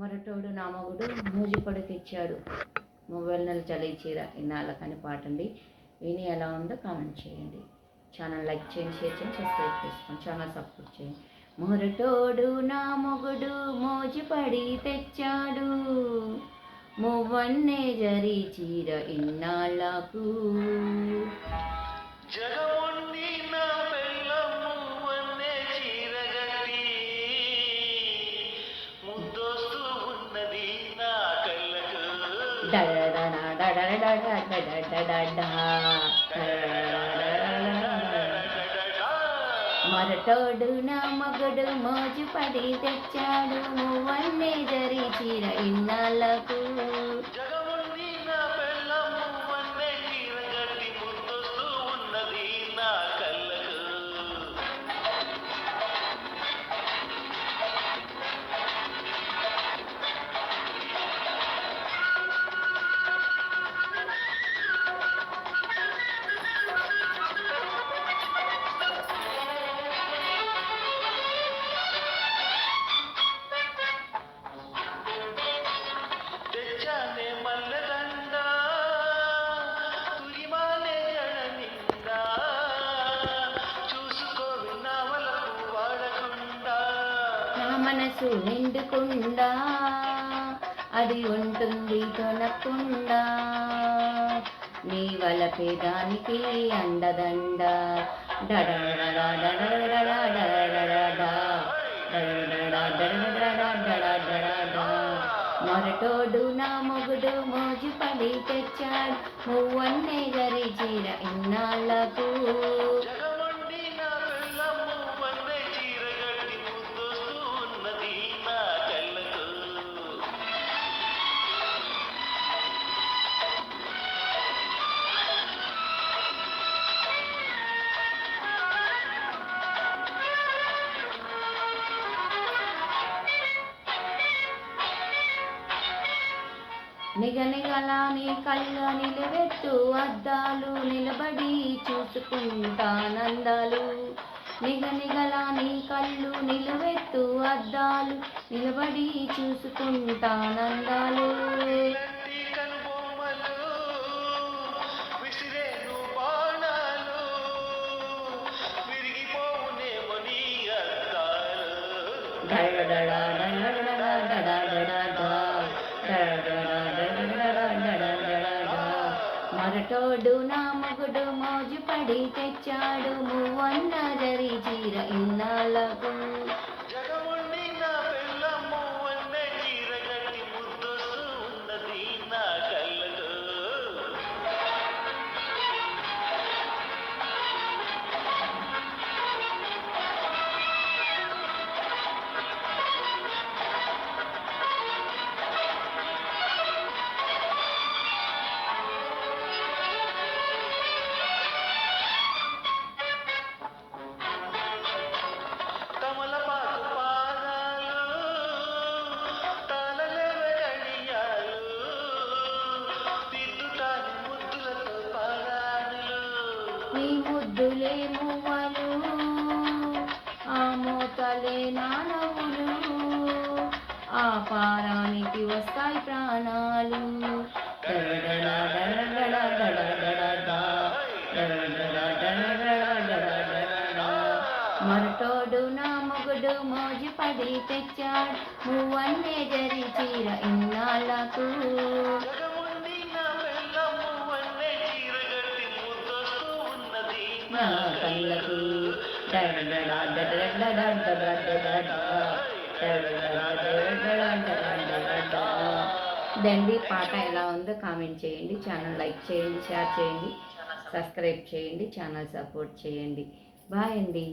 మొరటోడు నా మగుడు మూజిపడి తెచ్చాడు. మొబైల్ నెల చలి చీర ఇన్నాళ్ళకని పాట అండి విని ఎలా ఉందో కామెంట్ చేయండి. ఛానల్ లైక్ చేయండి షేర్ చేయండి సబ్స్క్రైబ్ చేసుకోండి ఛానల్ సపోర్ట్ చేయండి. మొరటోడు నా మొగుడు మోజిపడి తెచ్చాడు. మువ్వన్నే జరి చీర ఇన్నాళ్ళకు. జగముండి మరటోడు నా మగడు మోజు పడి తెచ్చాడు మువ్వన్నే జరి చీర ఇన్నాళ్ళకు మనసు నిండుకుండా అది ఉంటుంది తొనకుండా నీ వల పేదానికి అండదండ. మొరటోడు నా మొగుడు మోజు పడి తెచ్చాడు మువ్వన్నే గరి చీర ఇన్నాళ్ళకు నిగనిగల నీ కళ్ళ నిలవెత్తు అద్దాలు నిలబడి చూసుకుంటానందాలు. నిగనిగల నీ కళ్ళు నిలవెత్తు అద్దాలు నిలబడి చూసుకుంటానందాలు. ఇలాంటి కనుబొమ్మలు విసిరేను బాణాలు విరిగిపోవునేమో నీ అద్దాలు మరటోడు నా మగుడు మోజు పడి తెచ్చాడు. మువ్వన్న జరి చీర ఇన్నాళ్ళకు నీ ముద్దులే మువ్వలు ఆ మోతలే నానవులు ఆ పారానికి వస్తాయి ప్రాణాలు. మరటోడు నా మొగుడు మోజు పడి తెచ్చాడు మువ్వన్నే జరి చీర ఇన్నాళ్ళకు నా కళ్ళకు దండి పాట ఎలా ఉందో కామెంట్ చేయండి. ఛానల్ లైక్ చేయండి షేర్ చేయండి సబ్స్క్రైబ్ చేయండి ఛానల్ సపోర్ట్ చేయండి. బాయ్ అండి.